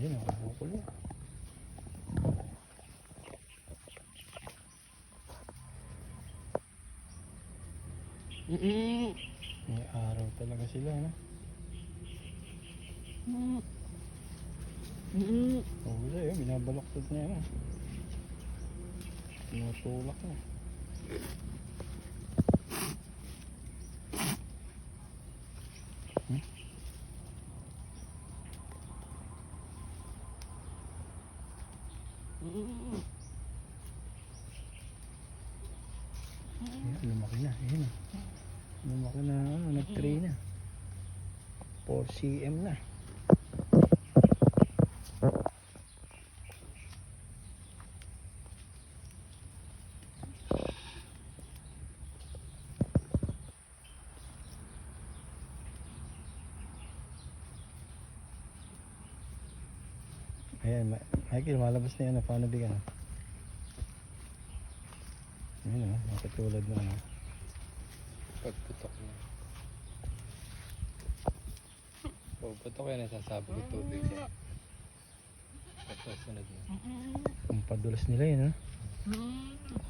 Ayun, nakabukol na. Mm-mm. May araw talaga sila, no? Mm-mm. Oo, wala yun. Binabalaktot niya, no? Tinutulak na. Hmm? Mm-mm. Ayan, lumaki na. Ayan. Lumaki na, ano, nag-tray na. 4 cm na. Ayan, Michael, malabas na yan. ah. Paano bigyan? Ayan, oh, nakatulad na. ano. Pagputok niya. Pagputok yan, nasasabi ko tubig niya. Tapos sunod na. Ang padulas nila yun, ha? Mm.